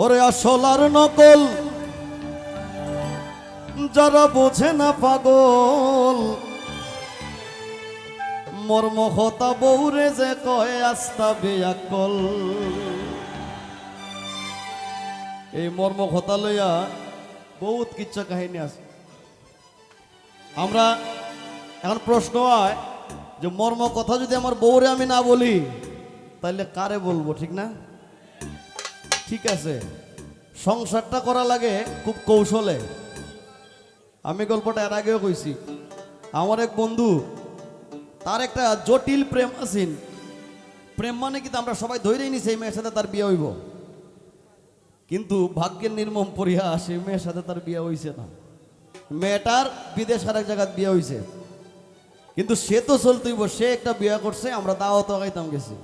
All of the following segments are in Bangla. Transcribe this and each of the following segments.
ওরে আসল আর নকল, যারা বোঝে না পাগল। মর্ম হতা বৌরে যে কয়, আস্তা বেয়াকল। এই মর্ম হতা লইয়া বহুত কিচ্ছা কাহিনী আছে। আমরা এখন প্রশ্ন হয় যে মর্ম কথা যদি আমার বউরে আমি না বলি তাহলে কারে বলব, ঠিক না? ঠিক আছে। সংসারটা করা লাগে খুব কৌশলে। আমি গল্পটা এর আগেও কইছি। আমার এক বন্ধু, তার একটা জটিল প্রেম আছেন প্রেম মানে কিন্তু আমরা সবাই ধৈরেই নিছি, এই মেয়ের সাথে তার বিয়ে হইব। কিন্তু ভাগ্যের নির্মম পরিহাস সেই মেয়ের সাথে তার বিয়ে হইছে না। মেয়েটার বিদেশ আরেক জায়গায় বিয়ে হইছে। কিন্তু সে তো চলতেইব সে একটা বিয়ে করছে, আমরা দাওয়াত গাইতাম গেছি।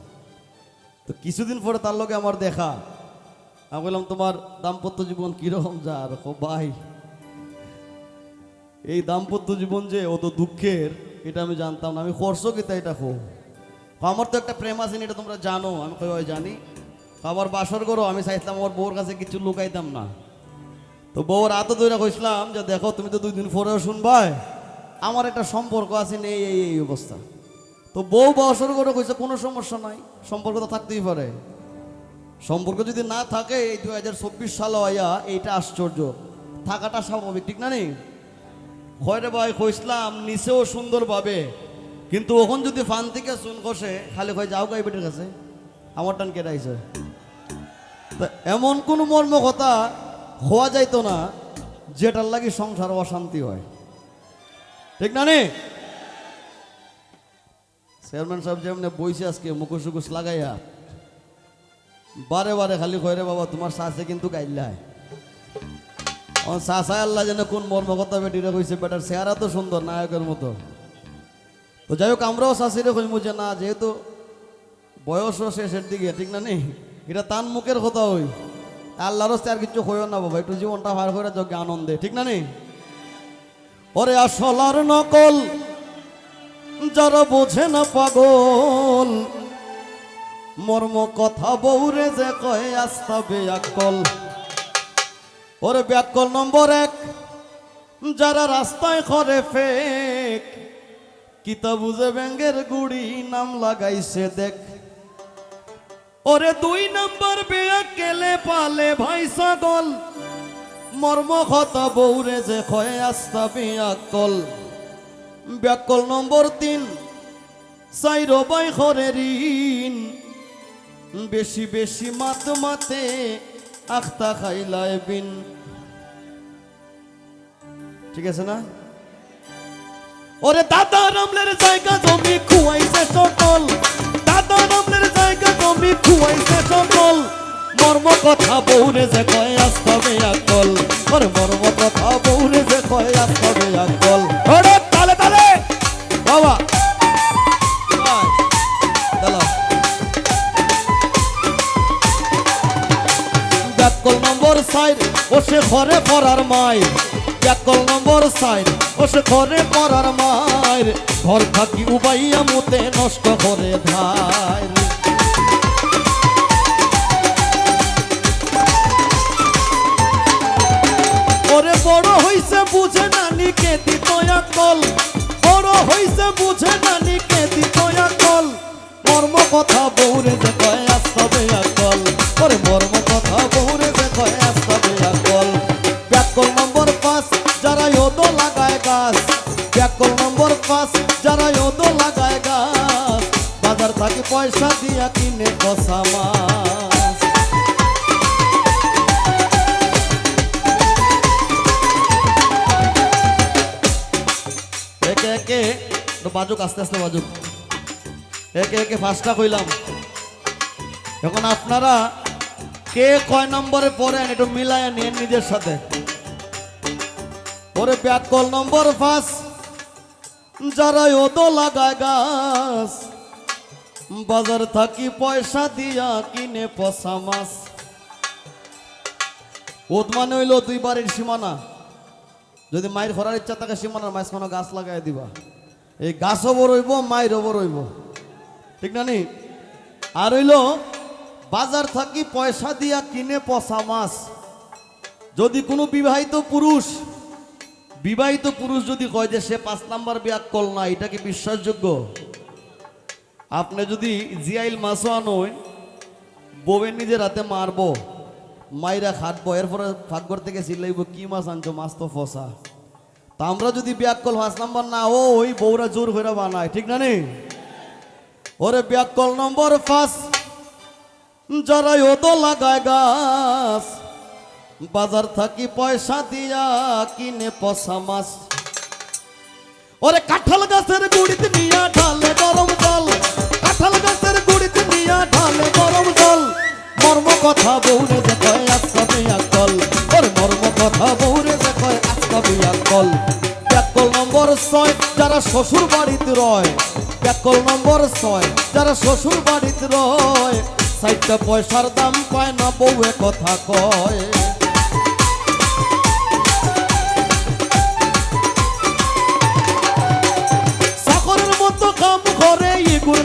তো কিছুদিন পরে তার লগে আমার দেখা। আমি বললাম তোমার দাম্পত্য জীবন কীরকম যা? আর কো ভাই, এই দাম্পত্য জীবন যে অত দুঃখের, এটা আমি জানতাম না। আমি করছ কি তাই এটা খো আমার তো একটা প্রেম আছে এটা তোমরা জানো। আমি "ওই জানি। আমার বাসর করো, আমি চাইছিলাম আমার বউর কাছে কিছু লুকাইতাম না। তো বউর আতো দইরা কইছিলাম যে, দেখো, তুমি তো দুই দিন পরেও শুনবাই, আমার একটা সম্পর্ক আছে নেই এই এই অবস্থা। তো বউ বাসর করে কইছে, কোনো সমস্যা নাই, সম্পর্ক তো থাকতেই পারে। সম্পর্ক যদি না থাকে, এই দু হাজার চব্বিশ সালে আয়া এইটা আশ্চর্য। থাকাটা স্বাভাবিক, ঠিক না নেই খয়রে ভাই কইসলাম নিচেও সুন্দরভাবে। কিন্তু ওখন যদি ফান থেকে চুন কষে খালি কয়, যাও গাই বেটের কাছে। আমার টান কেটাইছে তা এমন কোন মর্ম কথা হওয়া যাইতো না, যেটার লাগে সংসার অশান্তি হয়। ঠিক না নে? চেয়ারম্যান সাহেব যেমন বইছে আজকে, মুখোশ লাগাইয়া বারে বারে খালি কয় রে বাবা, তোমার শাসে কিন্তু গাইল্লায় আমার শাসায় আল্লাহ যেন কোন মর্মকথা বেটিরে কইছে, বেটার চেহারা তো সুন্দর, নায়কের মতো। তো যাই হোক, আমরাও শাশিরে কইমু যে না, যেহেতু বয়সও শেষের দিকে, ঠিক না নেই এটা তান মুখের কথা ওই। আল্লাহর হস্তে আর কিছু হইও না বাবা, একটু জীবনটা ভার করে যোগ্য আনন্দে, ঠিক না নেই ওরে আসল আর নকল, যারা বোঝে না পাগল মর্ম কথা বউরে যে কয়, আস্তা বেয়াকল ওরে ব্যাকল নম্বর এক, যারা রাস্তায় করে ফেক, কিতা বুঝে ব্যাঙ্গের গুড়ি নাম লাগাইছে দেখ। ওরে দুই নম্বর বেয়া কেলে পালে ভাই ছাগল, মর্ম কথা বউরে যে কয়, আস্তা বেয়াকল ব্যাকল নম্বর তিন চাইর বাই ঘরে ঋণ বেশি বেশি মাত মাতে আখতা খাইলায় বিন। ঠিক আছে না? ওরে দাদা রামলের জায়গা জমি খুয়াইছে সকল দাদা রামলের জায়গা জমি খুয়াইছে সকল মর্ম কথা বউরে যে কয় আসতে আকল ওরে মর্ম কথা বউরে যে কয় আসতে আকল ঘরে পড়ার মায়ের ব্যাকল নম্বর সাইড ও সে ঘরে পড়ার মায়ের ঘর থাকি উবাইয়া মুতে নষ্ট করে ধার ওরে বড় হইছে বুঝে না নিকে দিত কল। বড় হইছে বুঝে না নিকে দিত কল। মর্ম কথা বউরে যে কয় আসতে আকল ওরে মর্ম একে একে। তো বাজুক, আস্তে আস্তে বাজুক। একে একে কইলাম। এখন আপনারা কে কয় নম্বরে পড়েন, একটু মিলায় নিন নিজের সাথে। ওরে ব্যাকল নম্বর যারা ওদো লাগায় গাছ, বাজার থাকি পয়সা দিয়া কিনে পচা মাছ। ওদ মানে হইল দুই বাড়ির সীমানা। যদি মায়ের খরার ইচ্ছা থাকে সীমানার মাছ কোনো গাছ লাগাই দিবা। এই গাছও বড় হইব, মায়েরও বড় হইব। ঠিক না নি? আর হইল, বাজার থাকি পয়সা দিয়া কিনে পচা মাছ। যদি কোনো বিবাহিত পুরুষ বিবাহিত পুরুষ যদি কয় যে সে পাঁচ নাম্বার বিয়াক কল না, এটা কি বিশ্বাসযোগ্য? আপনি যদি জিয়াইল মাছও আনোয়, বউয়ের নিজের হাতে মারবো। মাইরা খাটবো এরপরে ফাঁকঘর থেকে চিল্লাইব কি মাছ আনছো? মাছ তো ফসা। তা আমরা যদি বিয়াক কল পাঁচ নাম্বার, না, ও, ওই বউরা জোর করে বানায়, ঠিক না নেই ওরে বিয়াক কল নম্বর পাঁচ, যারাই ও তো লাগায় গাছ, বাজার থাকি পয়সা দিয়া কিনে পচা মাছ। ওরে কাঁঠাল গাছের গুড়িতে নিয়া ঢালে গরম জল, কাঁঠাল গাছের গুড়িতে নিয়া ঢালে গরম মর্ম কথা বউরে যে কয় আজকা বিয়া কল মর্ম কথা বউরে যে কয় আজকা বিয়া ব্যাকল নম্বর ছয়, যারা শ্বশুর বাড়িতে রয়। ব্যাকল নম্বর ছয়, যারা শ্বশুর বাড়িতে রয়। সাইটটা পয়সার দাম পায় না বউয়ে কথা কয়। সাকরের মতো কাম করে ইগুর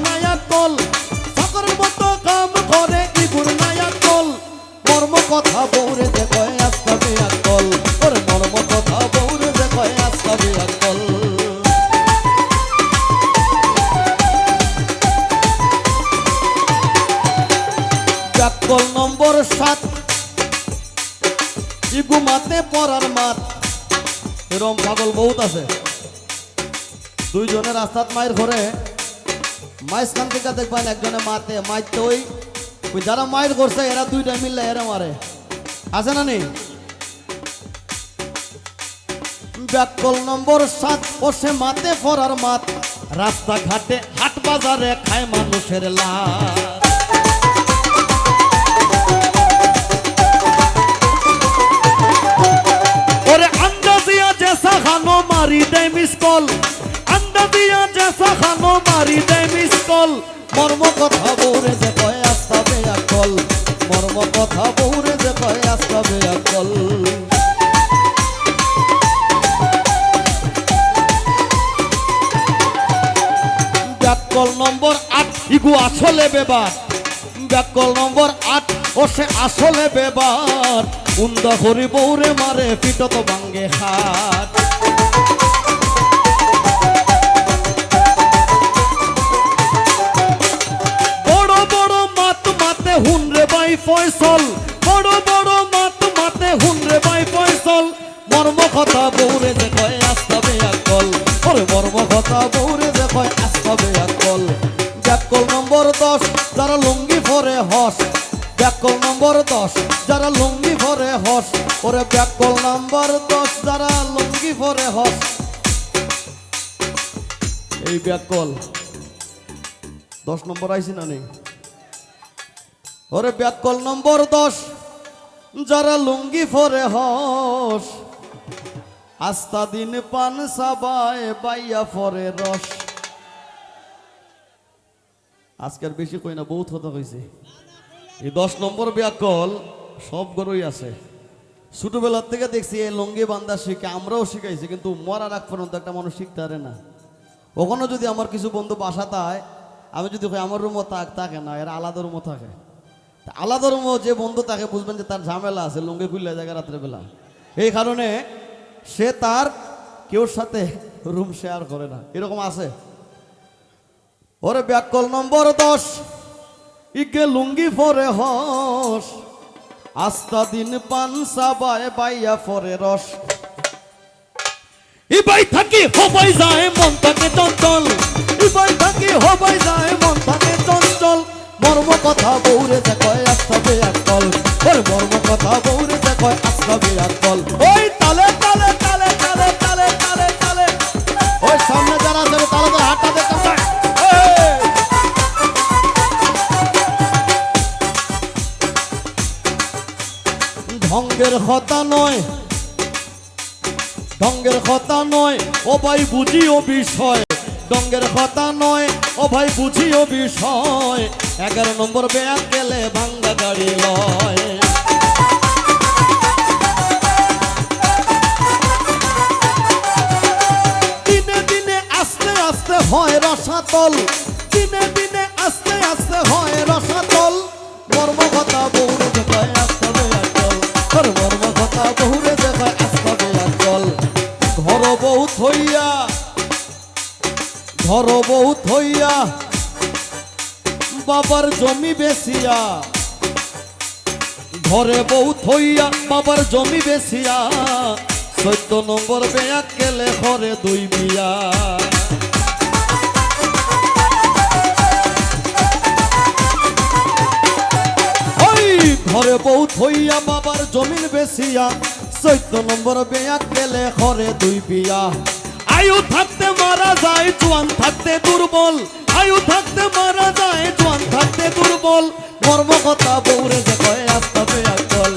কয় আজকা বিয়া কল চাকল নম্বর সাত পাগল বহুত আছে। দুইজনের রাস্তাত মায়ের ঘরে। মাইসখান থেকে দেখবেন একজনে মাতে ওই ওই যারা মায়ের করছে এরা দুইটা মিললে এরা মারে। আছে না নেই? ব্যাকল নম্বর সাত বসে মাতে ফরার মাত। রাস্তাঘাটে হাট বাজারে খায় মানুষের খানো মারি দেয় মিস কল মর্ম কথা বউরে যে কয় ইগু আসলে বেবার। ব্যাকল নম্বর আট ও সে আসলে বেবার। উন্দা হরি বৌরে মারে, পিটত বাঙ্গে হাট। বড় বড় মাত মাতে হুনরে বাই ফয়সল। বড় বড় মাত মাতে হুনরে বাই ফয়সল। মর্ম কথা বৌরে যে কয় আস্তাবে আকল ওরে মর্ম কথা বৌরে নম্বর দশ, যারা লুঙ্গি ভরে হস, ব্যাকল নম্বর দশ, যারা লুঙ্গি ভরে হস, ওরে ব্যাকল নম্বর দশ, যারা লুঙ্গি ভরে হস। এই ব্যাকল, দশ নম্বর আইসি না নেই? ওরে ব্যাকল নম্বর দশ, যারা লুঙ্গি ফরে হস, আস্তা দিন পান সাবায়, বাইয়া ফরে রস। আজকের বেশি কই না, বহুত কথা কইছে। এই দশ নম্বর ব্যাকল সব গরুই আছে। ছোটবেলার থেকে দেখছি এই লুঙ্গি বান্ধা শিখে, আমরাও শিখাইছি, কিন্তু মরার আগ পর্যন্ত একটা মানুষ শিখতে পারে না। ওখানে যদি আমার কিছু বন্ধু বাসা তাই আমি যদি কই আমার রুমও তাক থাকে না, এরা আলাদা রুমও থাকে। আলাদা রুমও যে বন্ধু তাকে বুঝবেন যে তার ঝামেলা আছে, লুঙ্গি খুললে জায়গা রাত্রেবেলা। এই কারণে সে তার কেউর সাথে রুম শেয়ার করে না। এরকম আছে। ওরে ব্যাকল নম্বর দশ। ইকে লুঙ্গি ফরে হস। আস্তা দিন পান সাবায় বাইয়া ফরে রস। ইবাই থাকি হবাই যায়, মন থাকে চঞ্চল। ইবাই থাকি হবাই যায়, মন থাকে চঞ্চল। মর্ম কথা বৌরে কয় আসতে আকল ওর মর্ম কথা বৌরে কয় আসতে আকল ওই ঢঙ্গের হতা নয়। ডঙ্গের কথা নয়, ও ভাই বুঝিও বিষয়। ডঙ্গের কথা নয়, ও ভাই বুঝিও বিষয়। এগারো নম্বর ব্যাগ গেলে ভাঙ্গা গাড়ি লয়। দিনে দিনে আস্তে আস্তে হয় রসাতল। দিনে দিনে আস্তে আস্তে হয় রসাতল। মর্ম বহুরে দেখায় আসমানে জল ঘর বহুত হইয়া ঘর বহুত হইয়া, বাবার জমি বেসিয়া ঘরে বহুত হইয়া, বাবার জমি বেসিয়া চৈদ্দ নম্বর বেয়া কেলে ঘরে দুই বিয়া ঘরে বউ থইয়া বাবার জমিন বেসিয়া চৈত্য নম্বর বেয়া গেলে ঘরে দুই বিয়া। আয়ু থাকতে মারা যায়, জোয়ান থাকতে দুর্বল। আয়ু থাকতে মারা যায়, জোয়ান থাকতে দুর্বল। মর্ম কথা বৌরে যে কয় আস্তা বেয়া কল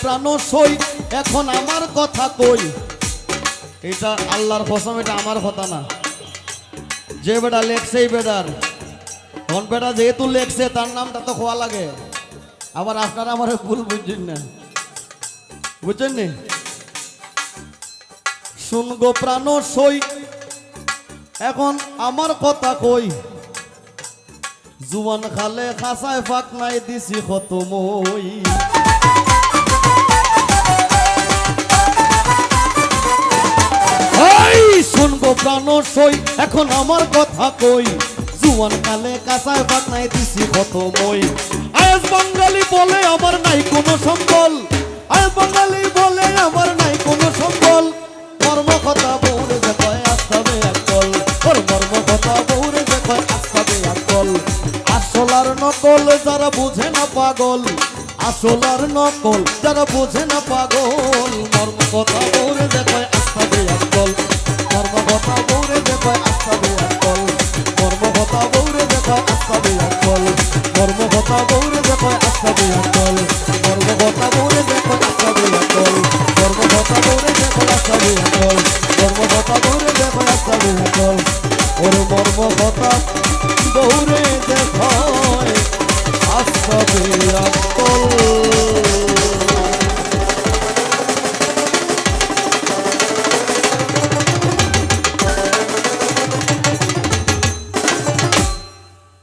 প্রাণ সই, এখন আমার কথা কই। এটা আল্লাহর কসম, এটা আমার কথা না। যে বেটা লেখছে, এই বেটার। কোন বেটা যেহেতু লেখছে, তার নামটা তো খোয়া লাগে। আবার আপনারা আমার ভুল বুঝছেন না। বুঝছেন নি? শুনগো প্রাণ সই, এখন আমার কথা কই। জুয়ান খালে খাসায় ফাঁক নাই দিছি কত শুনব প্রাণ সই, এখন আমার কথা কই? জুয়ান কালে কাঁচায় বাক নাই দিছি কত মই। আয়াস বাঙালি বলে আমার নাই কোনো সম্বল। আয়াস বাঙালি বলে আমার নাই কোনো সম্বল। মর্ম কথা বৌরে যে কয়, আস্তাবে একল ওর মর্ম কথা বৌরে যে কয়, আস্তাবে একল আসলার নকল যারা বুঝে না পাগল। আসলার নকল যারা বুঝে না পাগল। মর্ম কথা বৌরে যে